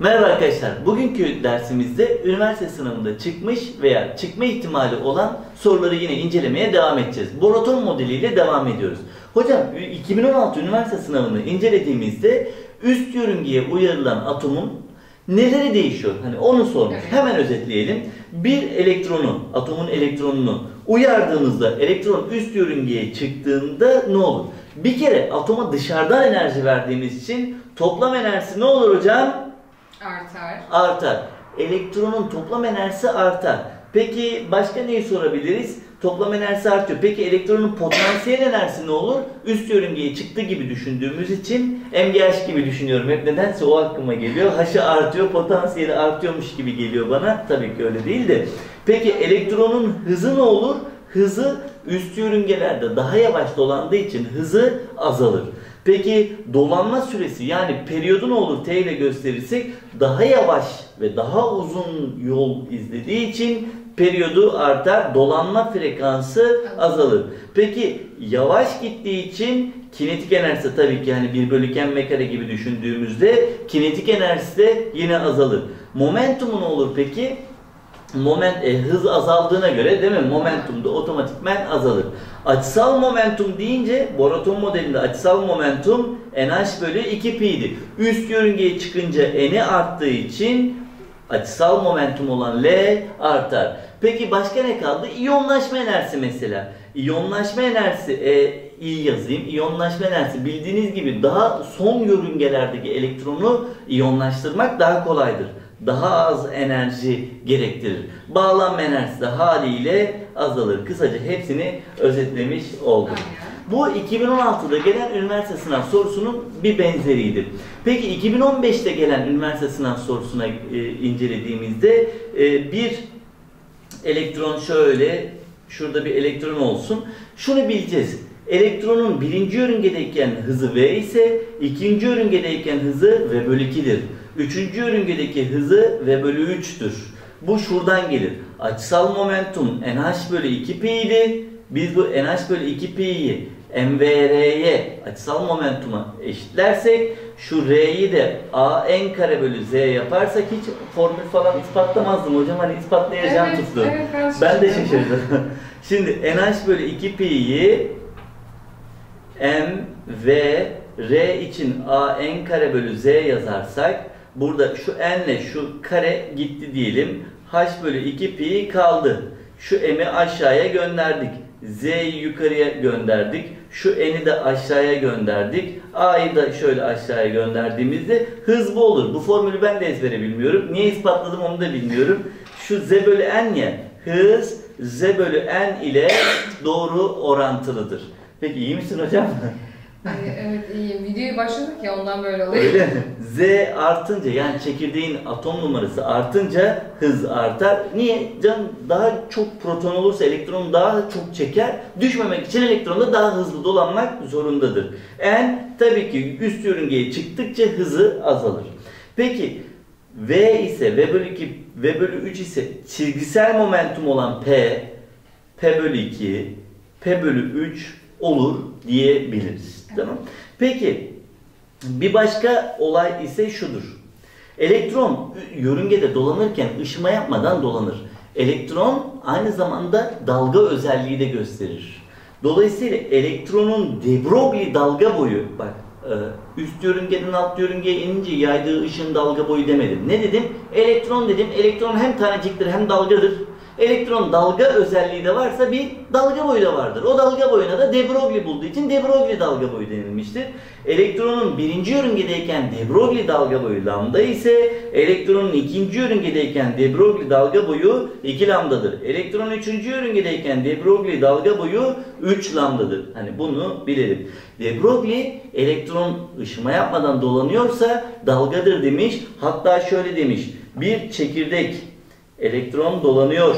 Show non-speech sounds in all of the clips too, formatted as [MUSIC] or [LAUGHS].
Merhaba arkadaşlar. Bugünkü dersimizde üniversite sınavında çıkmış veya çıkma ihtimali olan soruları yine incelemeye devam edeceğiz. Boraton modeliyle devam ediyoruz. Hocam 2016 üniversite sınavını incelediğimizde üst yörüngeye uyarılan atomun neleri değişiyor? Hani onu sormuş. Hemen özetleyelim. Bir elektronu, atomun elektronunu uyardığımızda elektron üst yörüngeye çıktığında ne olur? Bir kere atoma dışarıdan enerji verdiğimiz için toplam enerjisi ne olur hocam? Artar. artar. Elektronun toplam enerjisi artar. Peki başka neyi sorabiliriz? Toplam enerjisi artıyor. Peki elektronun potansiyel enerjisi ne olur? Üst yörüngeye çıktı gibi düşündüğümüz için MGH gibi düşünüyorum. Hep nedense o aklıma geliyor. H'ı artıyor, potansiyeli artıyormuş gibi geliyor bana. Tabii ki öyle değil de. Peki elektronun hızı ne olur? Hızı üst yörüngelerde daha yavaş dolandığı için hızı azalır. Peki dolanma süresi yani periyodu ne olur T ile gösterirsek daha yavaş ve daha uzun yol izlediği için periyodu artar, dolanma frekansı azalır. Peki yavaş gittiği için kinetik enerjisi tabii ki yani 1 bölü m gibi düşündüğümüzde kinetik enerjisi de yine azalır. Momentumu ne olur peki? moment e, hız azaldığına göre değil mi? Momentum da otomatikmen azalır. Açısal momentum deyince Boraton modelinde açısal momentum NH bölü 2pi'di. Üst yörüngeye çıkınca n'i arttığı için açısal momentum olan L artar. Peki başka ne kaldı? İyonlaşma enerjisi mesela. İyonlaşma enerjisi e, iyi yazayım. İyonlaşma enerjisi bildiğiniz gibi daha son yörüngelerdeki elektronu iyonlaştırmak daha kolaydır daha az enerji gerektirir. Bağlanma enerjisi de haliyle azalır. Kısaca hepsini özetlemiş oldum. Bu 2016'da gelen üniversite sınav sorusunun bir benzeriydi. Peki 2015'te gelen üniversite sınav sorusuna e, incelediğimizde e, bir elektron şöyle şurada bir elektron olsun. Şunu bileceğiz. Elektronun birinci yörüngedeyken hızı v ise ikinci yörüngedeyken hızı v bölü 2'dir. Üçüncü yörüngedeki hızı v bölü 3'tür. Bu şuradan gelir. Açısal momentum nh bölü 2 pi idi. Biz bu nh bölü 2 pi'yi mvr'ye açısal momentuma eşitlersek şu r'yi de a n kare bölü z yaparsak hiç formül falan ispatlamazdım hocam. Hani ispatlayacağım evet, tuttu. Evet, ben, ben de şaşırdım. [LAUGHS] Şimdi nh bölü 2 pi'yi m v r için a n kare bölü z yazarsak burada şu n ile şu kare gitti diyelim. h bölü 2 pi kaldı. Şu m'i aşağıya gönderdik. z'yi yukarıya gönderdik. Şu n'i de aşağıya gönderdik. a'yı da şöyle aşağıya gönderdiğimizde hız bu olur. Bu formülü ben de ezbere bilmiyorum. Niye ispatladım onu da bilmiyorum. Şu z bölü n ya hız z bölü n ile doğru orantılıdır. Peki iyi misin hocam? Hani, evet iyiyim. Videoyu başladık ya ondan böyle oluyor. Öyle mi? Z artınca yani çekirdeğin atom numarası artınca hız artar. Niye? Can daha çok proton olursa elektron daha çok çeker. Düşmemek için elektron da daha hızlı dolanmak zorundadır. N tabii ki üst yörüngeye çıktıkça hızı azalır. Peki V ise V bölü 2, V bölü 3 ise çizgisel momentum olan P, P bölü 2, P bölü 3 olur diyebiliriz. Tamam. Peki bir başka olay ise şudur. Elektron yörüngede dolanırken ışıma yapmadan dolanır. Elektron aynı zamanda dalga özelliği de gösterir. Dolayısıyla elektronun de Broglie dalga boyu bak e, üst yörüngeden alt yörüngeye inince yaydığı ışın dalga boyu demedim. Ne dedim? Elektron dedim. Elektron hem taneciktir hem dalgadır. Elektron dalga özelliği de varsa bir dalga boyu da vardır. O dalga boyuna da de Broglie bulduğu için de Broglie dalga boyu denilmiştir. Elektronun birinci yörüngedeyken de Broglie dalga boyu lambda ise elektronun ikinci yörüngedeyken de Broglie dalga boyu 2 lambdadır. Elektronun üçüncü yörüngedeyken de Broglie dalga boyu 3 lambdadır. Hani bunu bilelim. De Broglie elektron ışıma yapmadan dolanıyorsa dalgadır demiş. Hatta şöyle demiş. Bir çekirdek elektron dolanıyor.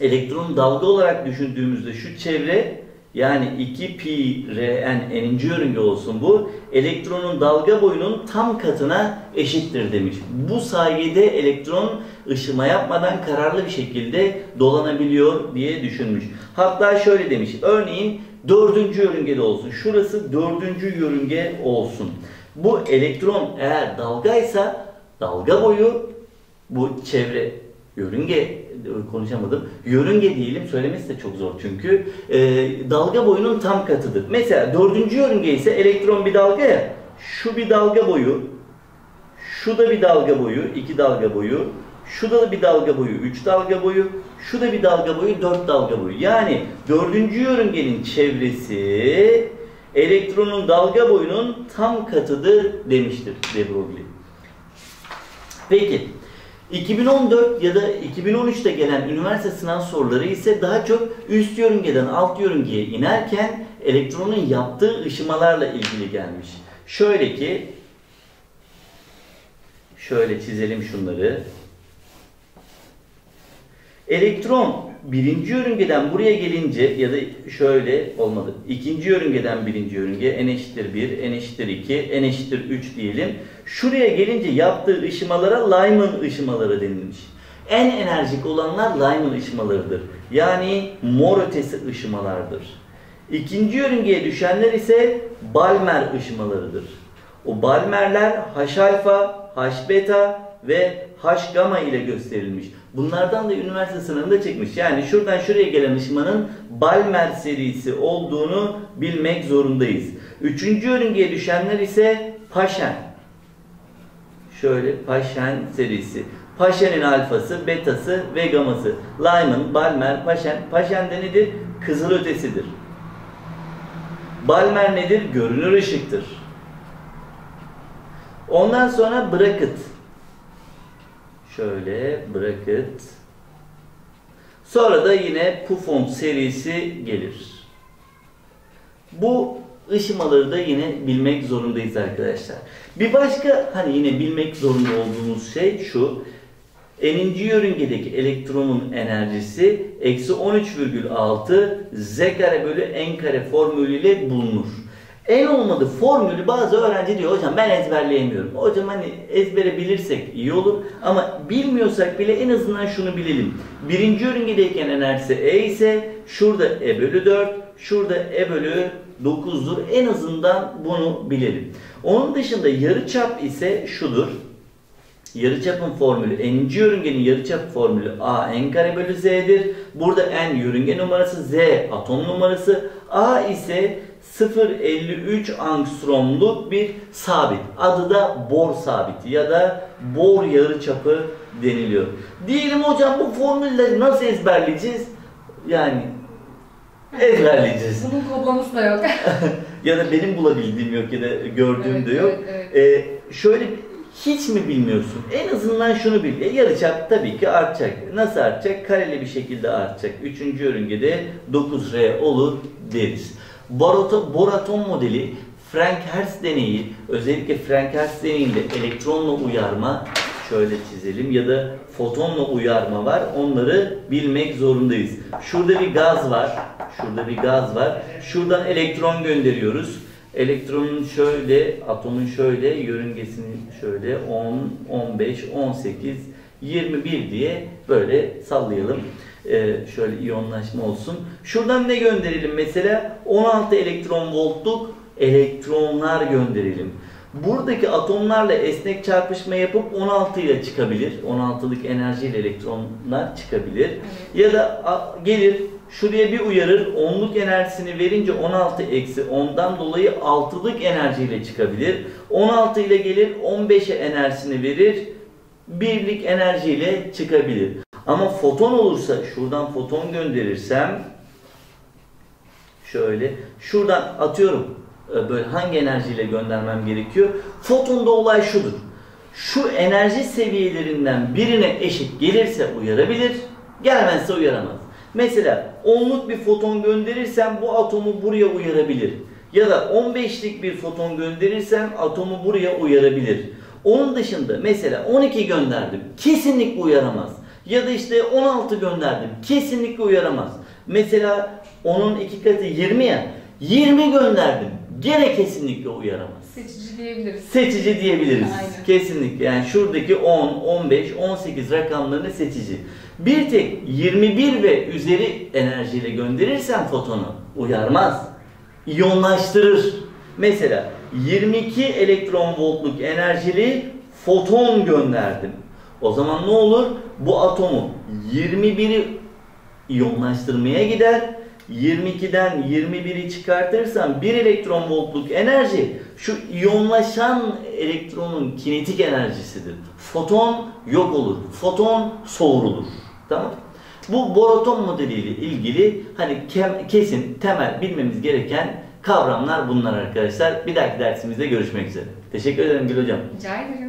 Elektron dalga olarak düşündüğümüzde şu çevre yani 2 pi rn n'inci yörünge olsun bu elektronun dalga boyunun tam katına eşittir demiş. Bu sayede elektron ışıma yapmadan kararlı bir şekilde dolanabiliyor diye düşünmüş. Hatta şöyle demiş. Örneğin dördüncü yörüngede olsun. Şurası dördüncü yörünge olsun. Bu elektron eğer dalgaysa dalga boyu bu çevre yörünge konuşamadım. Yörünge diyelim söylemesi de çok zor çünkü e, dalga boyunun tam katıdır. Mesela dördüncü yörünge ise elektron bir dalga ya şu bir dalga boyu şu da bir dalga boyu iki dalga boyu şu da bir dalga boyu üç dalga boyu şu da bir dalga boyu dört dalga boyu. Yani dördüncü yörüngenin çevresi elektronun dalga boyunun tam katıdır demiştir De Broglie. Peki 2014 ya da 2013'te gelen üniversite sınav soruları ise daha çok üst yörüngeden alt yörüngeye inerken elektronun yaptığı ışımalarla ilgili gelmiş. Şöyle ki şöyle çizelim şunları. Elektron birinci yörüngeden buraya gelince ya da şöyle olmadı. İkinci yörüngeden birinci yörünge n eşittir 1, n eşittir 2, n eşittir 3 diyelim. Şuraya gelince yaptığı ışımalara Lyman ışımaları denilmiş. En enerjik olanlar Lyman ışımalarıdır. Yani mor ötesi ışımalardır. İkinci yörüngeye düşenler ise Balmer ışımalarıdır. O Balmerler H alfa, H beta ve H gamma ile gösterilmiş. Bunlardan da üniversite sınavında çekmiş. Yani şuradan şuraya gelen ışımanın Balmer serisi olduğunu bilmek zorundayız. Üçüncü yörüngeye düşenler ise Paşen. Şöyle Paşen serisi. Paşen'in alfası, betası ve gaması. Lyman, Balmer, Paşen. Paşen de nedir? Kızıl ötesidir. Balmer nedir? Görünür ışıktır. Ondan sonra bracket. Şöyle bracket. Sonra da yine Pufon serisi gelir. Bu ışımaları da yine bilmek zorundayız arkadaşlar. Bir başka hani yine bilmek zorunda olduğumuz şey şu. N'inci yörüngedeki elektronun enerjisi eksi 13,6 z kare bölü n kare formülüyle bulunur. En olmadı formülü bazı öğrenci diyor hocam ben ezberleyemiyorum. Hocam hani ezbere bilirsek iyi olur ama bilmiyorsak bile en azından şunu bilelim. Birinci yörüngedeyken enerjisi E ise şurada E bölü 4, şurada E bölü 9'dur. En azından bunu bilelim. Onun dışında yarıçap ise şudur. Yarıçapın formülü, n'inci yörüngenin yarıçap formülü a n kare bölü z'dir. Burada n yörünge numarası, z atom numarası, a ise 0.53 angstromluk bir sabit. Adı da Bohr sabiti ya da Bohr yarıçapı deniliyor. Diyelim hocam bu formülleri nasıl ezberleyeceğiz? Yani ezberleyeceğiz. Bunun kodlaması da yok. [LAUGHS] ya da benim bulabildiğim yok ya da gördüğüm Evet, de yok. evet, evet. Ee, şöyle hiç mi bilmiyorsun? En azından şunu bil. E, yarıçap tabii ki artacak. Nasıl artacak? Kareli bir şekilde artacak. Üçüncü yörüngede 9R olur deriz. Borato, Boraton modeli Frank Hertz deneyi, özellikle Frank Hertz deneyinde elektronla uyarma, şöyle çizelim ya da fotonla uyarma var. Onları bilmek zorundayız. Şurada bir gaz var. Şurada bir gaz var. Şuradan elektron gönderiyoruz. Elektronun şöyle, atomun şöyle, yörüngesini şöyle 10, 15, 18, 21 diye böyle sallayalım. Ee, şöyle iyonlaşma olsun. Şuradan ne gönderelim mesela? 16 elektron voltluk elektronlar gönderelim. Buradaki atomlarla esnek çarpışma yapıp 16 ile çıkabilir. 16'lık enerjiyle elektronlar çıkabilir. Ya da gelir şuraya bir uyarır. 10'luk enerjisini verince 16 eksi 10'dan dolayı 6'lık enerjiyle çıkabilir. 16 ile gelir 15'e enerjisini verir. Birlik enerjiyle çıkabilir. Ama foton olursa şuradan foton gönderirsem şöyle şuradan atıyorum e, böyle hangi enerjiyle göndermem gerekiyor? Fotonda olay şudur. Şu enerji seviyelerinden birine eşit gelirse uyarabilir, gelmezse uyaramaz. Mesela onluk bir foton gönderirsem bu atomu buraya uyarabilir. Ya da 15'lik bir foton gönderirsem atomu buraya uyarabilir. Onun dışında mesela 12 gönderdim. Kesinlikle uyaramaz. Ya da işte 16 gönderdim. Kesinlikle uyaramaz. Mesela onun iki katı 20 ya. 20 gönderdim. Gene kesinlikle uyaramaz. Seçici diyebiliriz. Seçici diyebiliriz. Aynen. Kesinlikle. Yani şuradaki 10, 15, 18 rakamlarını seçici. Bir tek 21 ve üzeri enerjiyle gönderirsen fotonu uyarmaz. İyonlaştırır. Mesela 22 elektron voltluk enerjili foton gönderdim. O zaman ne olur? Bu atomu 21'i iyonlaştırmaya gider. 22'den 21'i çıkartırsam 1 elektron voltluk enerji şu iyonlaşan elektronun kinetik enerjisidir. Foton yok olur. Foton soğurulur. Tamam Bu Boraton modeliyle ilgili hani kesin temel bilmemiz gereken kavramlar bunlar arkadaşlar. Bir dahaki dersimizde görüşmek üzere. Teşekkür ederim Gül Hocam. Rica ederim.